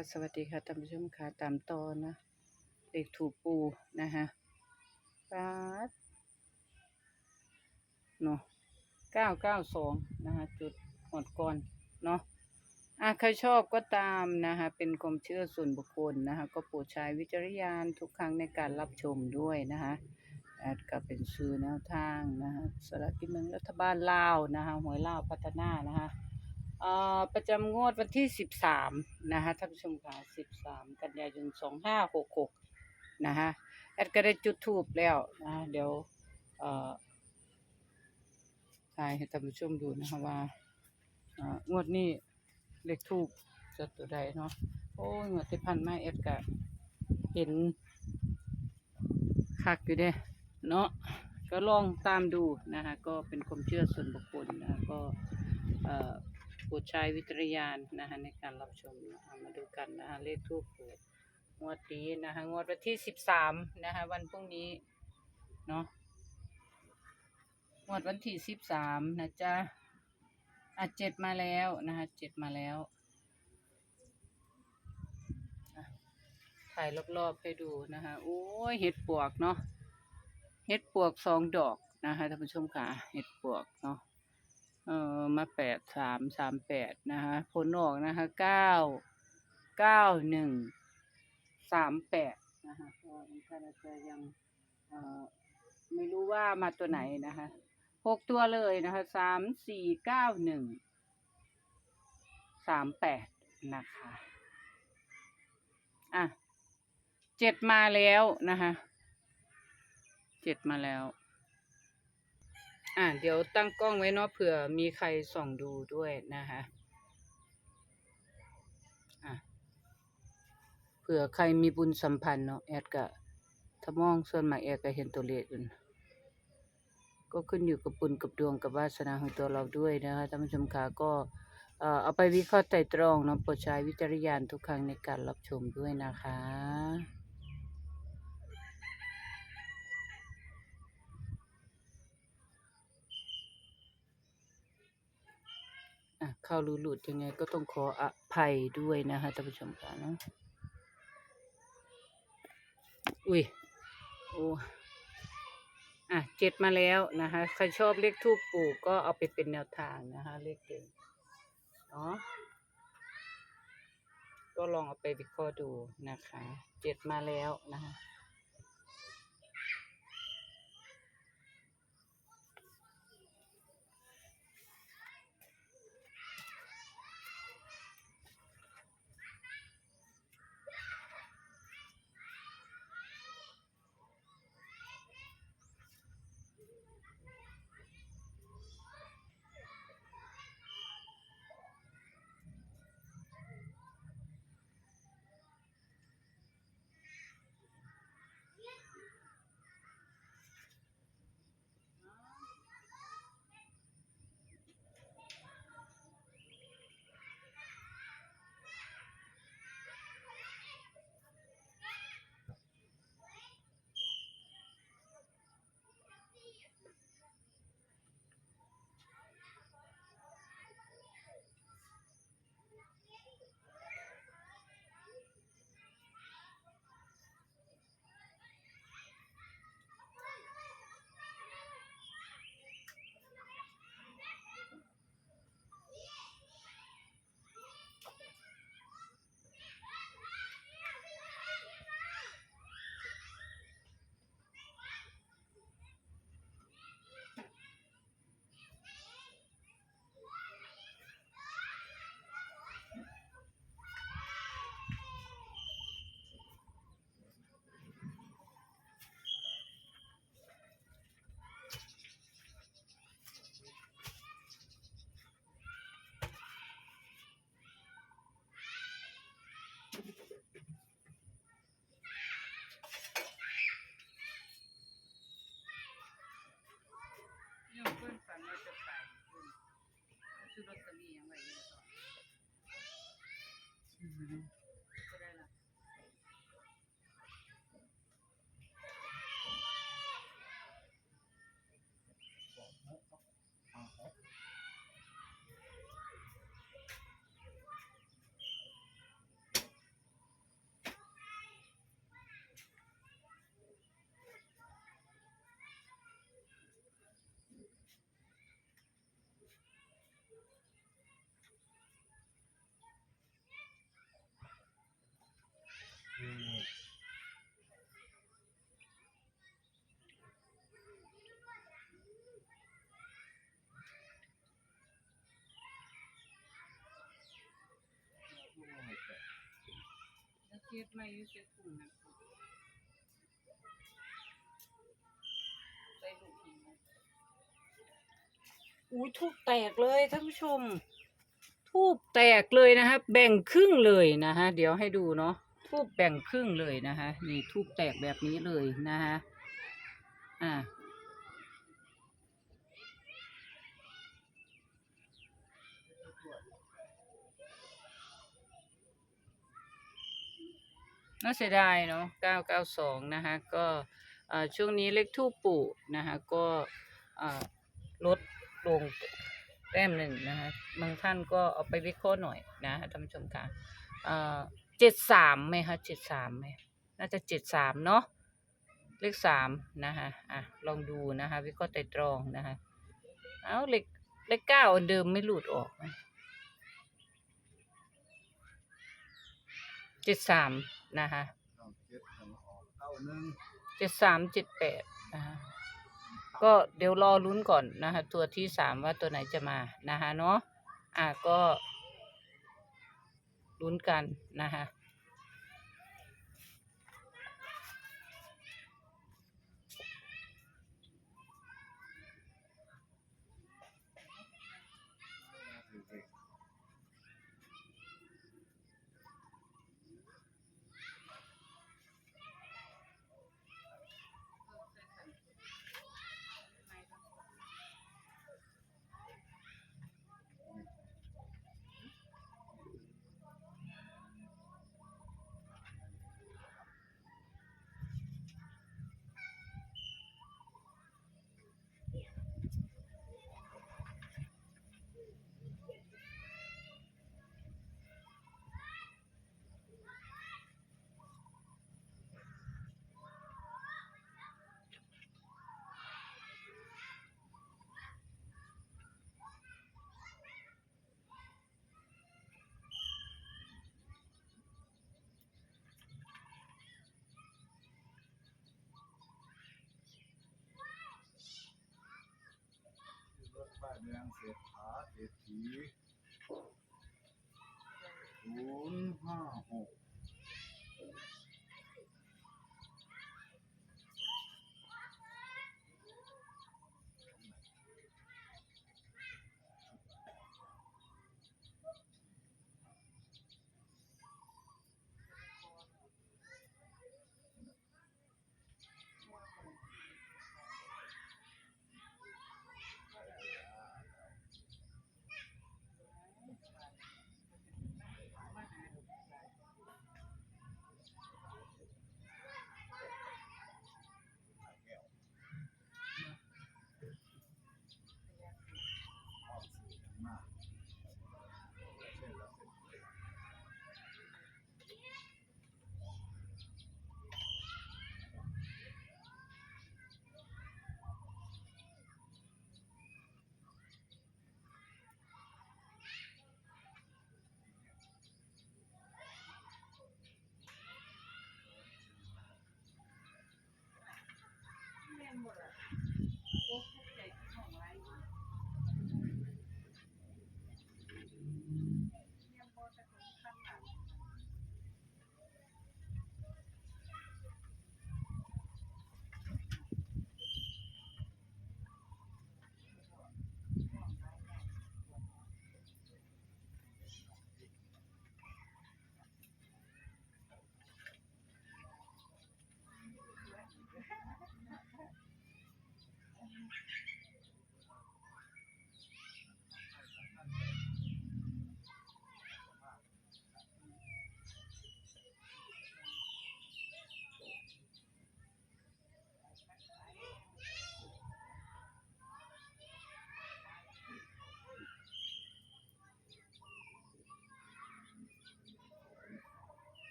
ค่ะ สวัสดีค่ะท่านผู้ชมค่ะตามตอนนะเด็กถูกปูนะคะป๊าดเนาะเก้าเก้าสองนะคะจุดหมดก่อนเนาะอะใครชอบก็ตามนะคะเป็นความเชื่อส่วนบุคคลนะคะก็โปรดใช้วิจารณญาณทุกครั้งในการรับชมด้วยนะคะแอดก็เป็นซื้อแนวทางนะคะสำหรับกินเมืองรัฐบาลลาวนะคะหวยลาวพัฒนานะคะ ประจำงวดวันที่สิบสามนะคะท่านผู้ชมค่ะสิบสามกันยายนสองห้าหกหกนะคะแอดก็ได้จุดทูบแล้วนะเดี๋ยวถ่ายให้ท่านผู้ชมดูนะคะว่าองวดนี้เลขทูบจะตัวใดเนาะโอ้ยงวดที่พันมาแอดก็เห็นคักอยู่เด้เนาะก็ลองตามดูนะคะก็เป็นความเชื่อส่วนบุคคลนะก็เอ่อ โปรดใช้วิจารณญาณนะคะในการรับชมนะคะมาดูกันนะคะเลขทูปเปิดงวดนี้นะคะงวดวันที่สิบสามนะคะวันพรุ่งนี้เนาะงวดวันที่สิบสามนะจ๊ะอะเจ็ดมาแล้วนะคะเจ็ดมาแล้วถ่ายรอบๆให้ดูนะคะโอ้ยเห็ดปวกเนาะเห็ดปวกสองดอกนะคะท่านผู้ชมค่ะเห็ดปวกเนาะ เออมาแปดสามสามแปดนะคะผลออกนะคะเก้าเก้าหนึ่งสามแปดนะคะก็ท่านอาจจะยังเอ่อไม่รู้ว่ามาตัวไหนนะคะหกตัวเลยนะคะสามสี่เก้าหนึ่งสามแปดนะคะอะเจ็ดมาแล้วนะคะเจ็ดมาแล้ว อะเดี๋ยวตั้งกล้องไว้เนาะเผื่อมีใครส่องดูด้วยนะคะอะเผื่อใครมีบุญสัมพันธ์เนาะแอดก็ถ้ามองส่วนมากแอดก็เห็นตัวเลขอยู่นก็ขึ้นอยู่กับบุญกับดวงกับวาสนาของตัวเราด้วยนะคะท่านผู้ชมค่ะก็เอ่อเอาไปวิเคราะห์ไตร่ตรองเนาะโปรดใช้วิจารณญาณทุกครั้งในการรับชมด้วยนะคะ เข้ารูหลุดยังไงก็ต้องขออภัยด้วยนะคะท่านผู้ชมค่ะเนาะอุ้ยโอ้อะเจ็ดมาแล้วนะคะใครชอบเลขทูปปู่ก็เอาไปเป็นแนวทางนะคะเลขเด่นเนาะก็ลองเอาไปวิเคราะห์ดูนะคะ เจ็ดมาแล้วนะคะ Né? Então, เทียบไม่ยุ่เสียถุงนะใส่ลูกหินนะอุ้ยทูบแตกเลยท่านผู้ชม ทูบแตกเลยนะคะแบ่งครึ่งเลยนะคะเดี๋ยวให้ดูเนาะทูบแบ่งครึ่งเลยนะคะนี่ทูบแตกแบบนี้เลยนะคะอ่า น่าเสียดายเนาะ992 นะคะ ก็ช่วงนี้เลขทูปปู่นะคะ ก็ลดลงแต้มหนึ่งนะคะบางท่านก็เอาไปวิเคราะห์หน่อยนะท่านผู้ชมค่ะเอ่อ73ไหมคะ73ไหมน่าจะ73เนาะเลขสามนะคะอะลองดูนะคะ วิเคราะห์ไตรตรองนะคะ เอาเลขเลขเก้าเดิมไม่หลุดออกนะ จ็ดสามนะคะเก้าเจ็ดหนึ่งออกเก้าหนึ่งเจ็ดสามเจ็ดแปดนะคะก็เดี๋ยวรอลุ้นก่อนนะคะตัวที่สามว่าตัวไหนจะมานะคะเนาะอะก็ลุ้นกันนะคะ เศรษฐาเศรษฐีศูนย์ห้าหก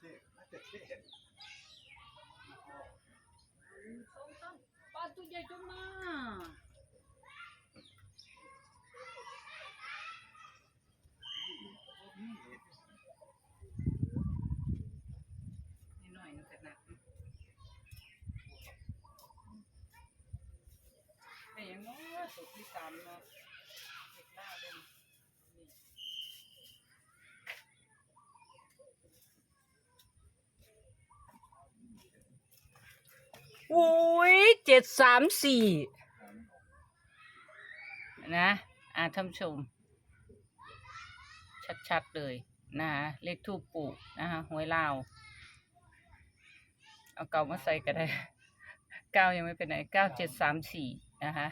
เอเทศส้ปลาตัใหญ่จังมาหน่ยนึงแต่กตังที่สามเนาะ อ้ยเจ็ดสามสี่นะ อ่าท่านชม ชัดๆเลยนะคะเลขทูปปู่นะคะหวยลาว เอาเก่ามาใส่ก็ได้เก้ายังไม่เป็นไหนเก้าเจ็ดสามสี่นะคะ